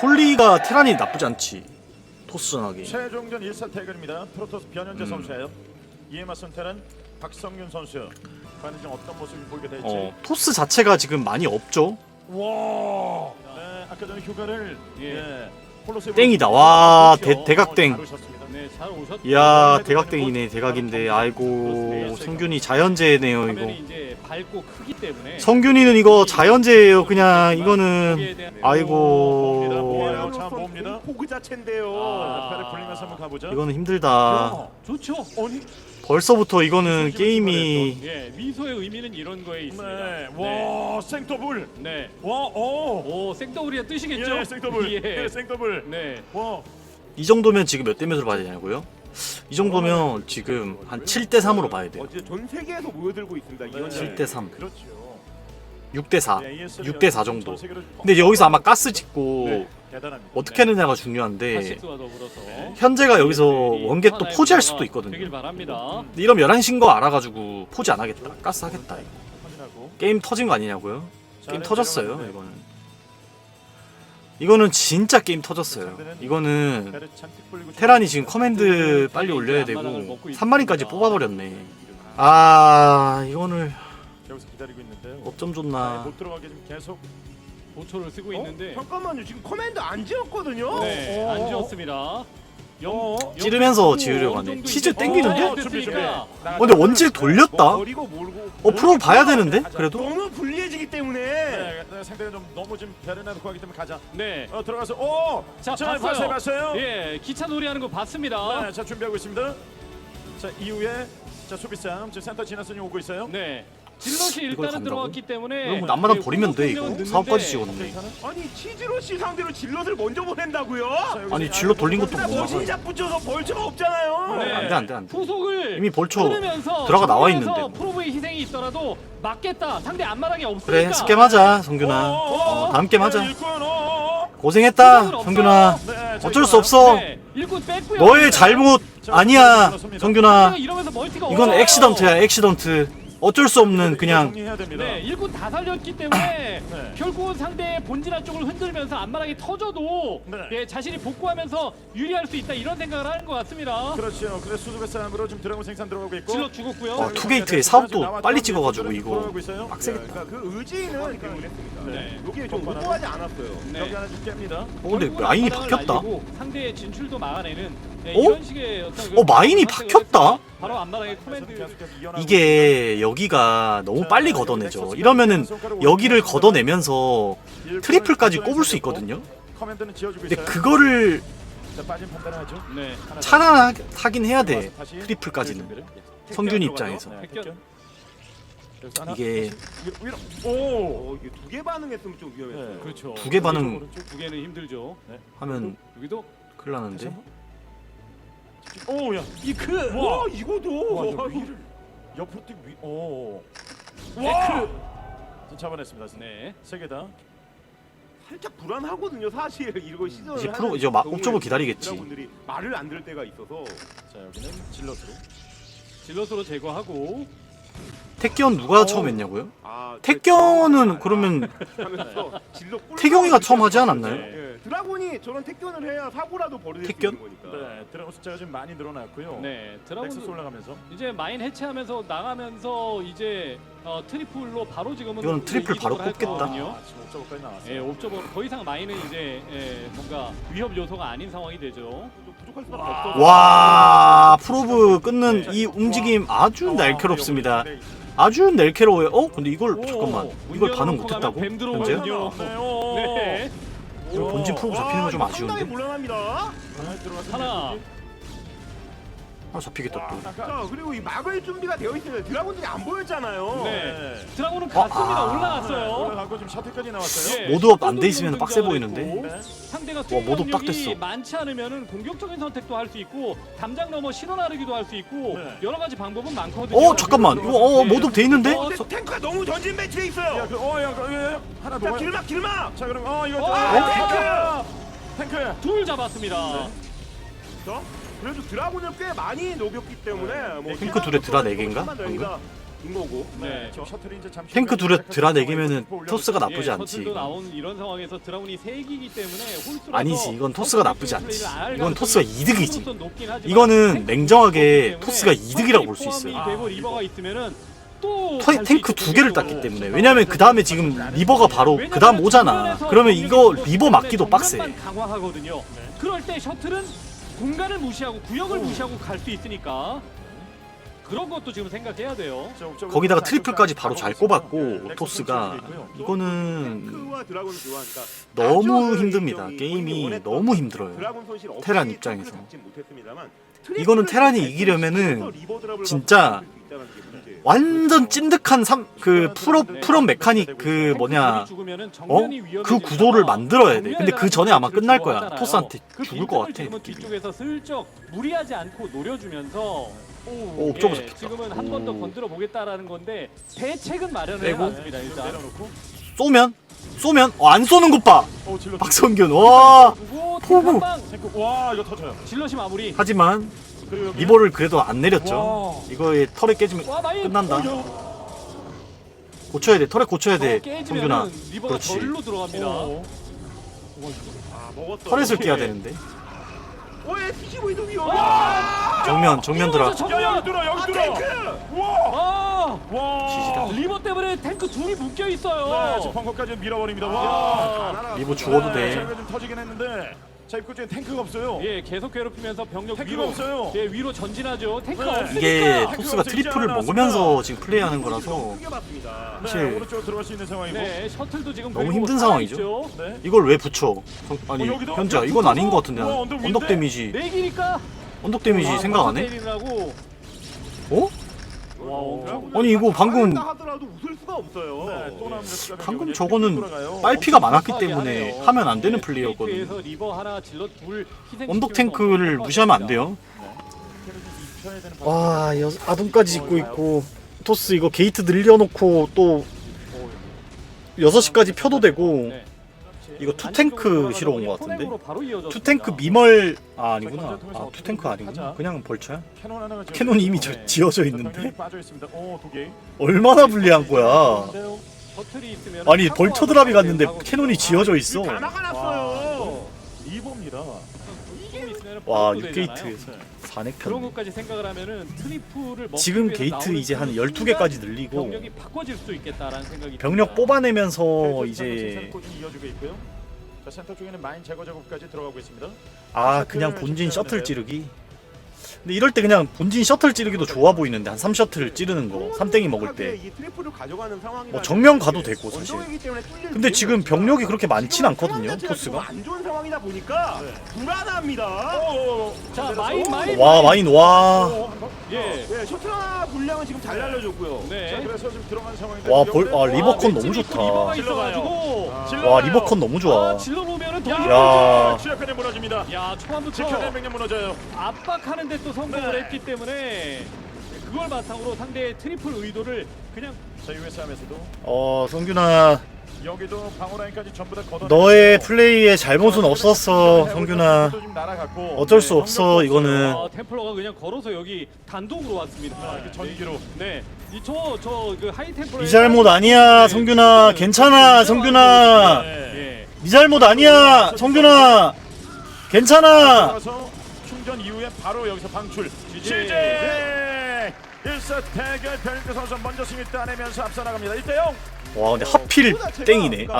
폴리가 테란이 나쁘지 않지. 토스전하기. 최종전 1사 대결입니다. 프로토스 변현재 음. 선수예요. 이에 맞선 테란 박성균 선수. 과연 좀 어떤 모습이 보이게 될지. 어, 토스 자체가 지금 많이 없죠. 와. 네, 아까 전에 휴가를 예. 예. 홀로 세이브 땡이다. 와. 대- 대각땡. 네, 잘 오셨. 이야 대각땡이네 대각인데 아이고 성균이 자연재네요 이거. 화면이 이제 밝고 크기 때문에 성균이는 이거 자연재예요 그냥 이거는 아이고 봅니다. 자, 봅니다. 포그 자체인데요. 아. 패를 불리면서 한번 가보죠. 이거는 힘들다. 야, 좋죠. 아니, 벌써부터 이거는 게임이 예, 미소의 의미는 이런 거에 있습니다. 네. 네. 와, 생더블. 네. 와, 오. 오, 생더블이야 뜨시겠죠? 예, 생더블. 예. 예, 생더블. 네. 와. 이 정도면 지금 몇 대 몇으로 봐야 되냐고요? 이 정도면 지금 한 7대 3으로 봐야 돼요. 어제 전 세계에서 모여들고 있습니다. 네. 이현 7대 3, 그렇죠. 6대 4, 네, ESL 6대 4 정도. 근데 여기서 아마 가스 짓고 네, 대단합니다. 어떻게 하느냐가 중요한데 카시스와 더불어서 현재가 여기서 이 원겟 또 포지할 수도 되길 있거든요. 바랍니다. 근데 이러면 11시인 거 알아가지고 포지 안 하겠다. 가스 하겠다. 이거. 확인하고. 게임 터진 거 아니냐고요? 게임 자, 터졌어요 이거는. 이거는 진짜 게임 터졌어요. 이거는 테란이 지금 커맨드 빨리 올려야 되고 앞마당을 먹고 3마리까지 있습니다. 뽑아버렸네. 아 이거를 여기서 기다리고 있는데요. 어쩜 아, 좋나. 못 들어가게 지금 계속 보초를 쓰고 어? 있는데 잠깐만요. 지금 커맨드 안 지었거든요. 네, 어, 안 어, 지었습니다. 어, 찌르면서 지으려고 하네. 치즈 땡기는데? 어, 준비, 준비. 됐으니까. 어, 근데 원질 돌렸다. 버리고 몰고. 어 프로 봐야 되는데 그래도 너무 불리해지기 때문에. 네, 네, 상대가 좀 너무 지금 배를 내놓고 하기 때문에 가자. 네. 어, 들어가서 오! 자, 자, 봤어요. 봤어요, 봤어요. 예, 기차 놀이하는 거 봤습니다. 네, 자 준비하고 있습니다. 자 이후에 자 수비 싸움 지금 센터 지나선이 오고 있어요. 네. 질럿이 일단은 간다고? 들어왔기 때문에 뭐 남마당 예, 버리면 돼 이거 사업까지 늦는데. 괜찮아? 아니 치즈로시 상대로 질럿을 먼저 보낸다고요? 아니, 질럿 돌린 것도 뭐 뭐야. 머신샷 붙여서 벌처가 없잖아요. 네. 안 돼 안 돼 안 돼. 후속을 이미 벌초 끊으면서 들어가 나와 있는데 뭐. 프로브의 희생이 있더라도 맞겠다. 상대 앞마당이 없으니까. 그래 스캠 하자 성균아. 어, 다음 게임 하자. 일꾼, 어, 어, 어. 고생했다 후속은 성균아. 네, 자, 어쩔 수 없어. 네, 일꾼 뺐고요. 너의 잘못 아니야 성균아. 이러면서 멀티가 이건 없어요. 액시던트야 액시던트. 어쩔 수 없는 그냥 정리해야 됩니다. 네, 일꾼 다 살렸기 때문에 네. 결국은 상대의 본진화 쪽을 흔들면서 앞마당이 터져도 네. 예, 자신이 복구하면서 유리할 수 있다 이런 생각을 하는 것 같습니다. 그렇죠. 그래서 수습의 싸움으로 지금 드래곤 생산 들어가고 있고. 질러 죽었고요. 어, 투게이트의 사업도 빨리 찍어가지고 이거. 빡세겠다. 그러니까 그 의지는. 네. 여기 좀 오버하지 않았어요. 네. 여기 하나 좀 깹니다. 어 근데 결국은 앞마당을 바뀌었다. 날리고 상대의 진출도 막아내는 예, 어? 이런 식의 어떤 어, 마인이 바뀌었다? 바로 계속 이어나가고 이게 여기가 너무 빨리 걷어내죠. 이러면은 여기를 걷어내면서. 트리플까지 꼽을 수 있거든요. 근데. 그거를. 네. 차단하긴 해야 돼. 트리플까지는. 들어가죠. 입장에서. 네, 이게 다시 위로, 위로. 오. 어, 이게 두개 반응했으면 좀 위험했어요. 네. 그렇죠. 두 개 반응 오른쪽. 두 개는 힘들죠. 하면 여기도 큰일 나는데. 한번. 오, 야. 이크. 와. 와 이거도 와, 위를 옆으로 뛰 위. 오. 와. 좀 잡아냈습니다. 네. 세 개다. 살짝 불안하거든요. 사실 이거 시즌 이제 프로 이제 막 옵저버 기다리겠지. 분들이 말을 안 들을 때가 있어서 자, 여기는 질럿으로. 질럿으로 제거하고 택견 누가 처음 했냐고요? 아 택견은 그러면 하면서 태경이가 처음 하지 않았나요? 네. 예, 드라곤이 저런 택견을 해야 사고라도 벌어질 택견? 수 있는 거니까. 네, 드래곤 숫자가 좀 많이 늘어났고요. 네. 넥서스 드라곤 올라가면서. 이제 마인 해체하면서 나가면서 이제 어, 트리플로 바로 지금은 이거는 트리플 바로 이동을 할 꼽겠다. 거거든요. 아, 지금 옥저버까지 나왔어요. 예, 옵저버 더 이상 마인은 이제 예, 뭔가 위협 요소가 아닌 상황이 되죠. 좀 부족할 수밖에 와. 없어서. 와 프로브 끊는 이 움직임 아주 날카롭습니다. 아주 날카로워요. 어 근데 이걸 오, 잠깐만 문 이걸 반응 못했다고? 가면 뱀 현재? 들어오거든요. 네, 오. 네. 본진 프로브 잡히는 건좀 와, 이거 상당히 아쉬운데? 곤란합니다. 하나. 아 잡히겠다 또. 자 그리고 이 막을 준비가 되어 있어요. 드라곤들이 안 보였잖아요. 네. 드라곤은 갔습니다. 아. 올라갔어요. 올라가고 지금 셔틀까지 나왔어요. 예, 모드업 안 셔틀도 돼 있으면 빡세 보이는데? 네. 상대가 와, 모드업 딱 됐어. 많지 않으면은 공격적인 선택도 할 수 있고 담장 넘어 신호 나르기도 할 수 있고 네. 여러 가지 방법은 많거든요. 어 잠깐만 이거 어 모드 돼 있는데? 어, 근데 탱크가 너무 전진 배치돼 야, 있어요. 그, 어, 야, 그, 예, 예. 하나 더. 자 길막 길막. 자, 그럼 어, 이거 어, 아, 탱크. 탱크. 둘 잡았습니다. 자, 그래도 드라곤을 꽤 많이 녹였기 때문에 뭐 탱크 둘에 드라 네 개인가? 다행이다. 거고. 네. 지금 셔틀이 이제 잠시 탱크 둘에 드러내기면은 올려놓고 토스가 올려놓고 나쁘지 예, 않지. 셔틀도 이건. 나온 이런 상황에서 드라군이 세 기기 때문에 홀수라서 아니지, 이건 토스가 나쁘지 않지. 이건 토스가 이득이지. 이거는 냉정하게 토스가 이득이라고 볼 수 있어요. 되고 리버가 있으면은 또 토- 탱크 두 개를. 땄기 때문에 왜냐면 그 다음에 지금 리버가 바로 그 다음 오잖아 그러면 이거 리버 막기도 빡세. 그럴 때 셔틀은 공간을 무시하고 구역을 무시하고 갈 수 있으니까 그런 것도 지금 생각해야 돼요. 거기다가 자, 트리플까지 자, 바로 잘. 꼽았고 네, 토스가. 이거는 너무 힘듭니다 이 게임이 너무 힘들어요 테란 입장에서. 이거는 테란이 이기려면은 진짜 완전 찐득한 삼, 그 프로 프로 메카닉 그 뭐냐 어? 그 구도를 만들어야 돼. 근데 그 전에 아마 끝날 거야. 토스한테 죽을 것 같아. 지금은 뒤쪽에서 슬쩍 무리하지 않고 노려주면서 오, 옵저버 예, 잡혔다. 지금은 한 번더 오. 건드려 보겠다라는 건데 대책은 마련을 빼고. 해놨습니다 일단. 내려놓고 쏘면 쏘면 어, 안 쏘는 것 봐. 어, 질러 박성균 와 포구. 와 이거 터져요. 질럿이 마무리. 하지만 그 리버를 그래도 안 내렸죠. 와. 이거에 털에 깨지면. 끝난다. 어, 여- 고쳐야 돼. 털에 고쳐야 돼. 리버가 그렇지. 절로 들어갑니다. 어. 아 먹었어. 털에서. 깨야 되는데. 위험해. 와! 정면 정면 들어. 저- 야 여기 들어 여기 아 들어. 탱크. 와. 아! 와. 지지다. 리버 때문에 탱크 둘이 묶여 네, 있어요. 지금 벙커까지 밀어버립니다. 야. 와. 리버 죽어도 네, 돼. 좀 터지긴 했는데 자 입구 쪽에 탱크가 없어요. 예, 계속 괴롭히면서 병력 탱크가 위로 없어요. 예, 위로 전진하죠. 탱크 네. 없으니까. 이게 없어, 트리플을 먹으면서 지금 플레이하는 거라서 크게. 네, 사실- 오른쪽으로 들어갈 수 있는 상황이고. 네, 셔틀도 지금 너무 힘든. 상황이죠. 네. 이걸 왜 붙여? 성- 아니 어, 여기도? 현자 이건? 아닌 것 같은데. 우와, 언덕 언덕 위인데? 데미지. 네 내기니까 언덕 데미지 생각 안 해? 때리라고. 어? 와, 아니 이거 방금 다 하더라도 웃을 수가 없어요. 네, 또. 추가 방금 저거는 돌아가요. 빨피가 많았기 때문에. 하면 안 되는 네, 플레이였거든요. 게이트에서 리버 하나 질럿 둘 희생. 언덕 탱크를 무시하면 안 돼요. 입혀야 되는 와 여, 아둔까지 짓고 있고 토스 이거 게이트 늘려놓고 또 6시까지 펴도 되고 네. 이거 투탱크 실어 온 것 같은데. 투탱크 미멀 아 아니구나. 아 투탱크 아니구나. 그냥 벌쳐야 캐논 하나가 지금 캐논 이미 저, 네. 지어져 있는데. 얼마나 불리한 거야? 아니 벌처 드랍이 갔는데. 캐논이 지어져 있어. 이게 있으면은 와. 벌처도 되잖아요. 6게이트 그런 4넥편 것까지 생각을 하면은 트리플을 먹기 지금 위해서 게이트 나오는 이제 한그 12개까지 늘리고 병력이 바꿔질 수 있겠다라는 생각이 병력 듭니다. 뽑아내면서 네, 이제 꾸준히 이어지고 있고요. 자, 센터 쪽에는 마인 제거 작업까지 들어가고 있습니다. 아 그냥 본진 셔틀 찌르기 근데 이럴 때 그냥 본진 셔틀 찌르기도 좋아 보이는데 한 3셔틀 찌르는 거 3땡이 먹을 때 뭐 정면 가도 되고 사실 근데 지금 병력이 그렇게 많진 않거든요 토스가 안 좋은 상황이다 보니까 불안합니다. 오, 자, 마인 마인. 와 마인 와 오, 예. 네, 셔틀아 분량은 지금 잘 날려줬고요. 자, 네. 그래서 지금 들어간 상황인데 와, 벌- 아, 와, 리버컨 너무 좋다. 리버가. 있어가지고. 질러가요. 와 리버컨 너무 좋아 아, 질러 놓으면은 더 야, 야. 무너집니다. 야, 지켜낸 초반부터 백년 무너져요. 압박하는데 또 성공을 네. 했기 때문에 그걸 바탕으로 상대의 트리플 의도를 그냥 자, US함에서도 어 성균아 여기도 방어 라인까지 전부 다 걷어. 너의 플레이에 잘못은 없었어 성균아 어쩔 수 없어 이거는 아, 템플러가 그냥 걸어서 여기 단독으로 왔습니다. 아, 이렇게 전기로. 네. 이저저그 하이 템플러 네 잘못 아니야 성균아 괜찮아 성균아 네. 예. 네 잘못 아니야 성균아 괜찮아 들어가서 충전 이후에 바로 여기서 방출. 지지. 시제 1사 대결 변인태 선수 먼저 승리 따내면서 앞서 나갑니다. 1대 0. 와 근데 하필 땡이네 아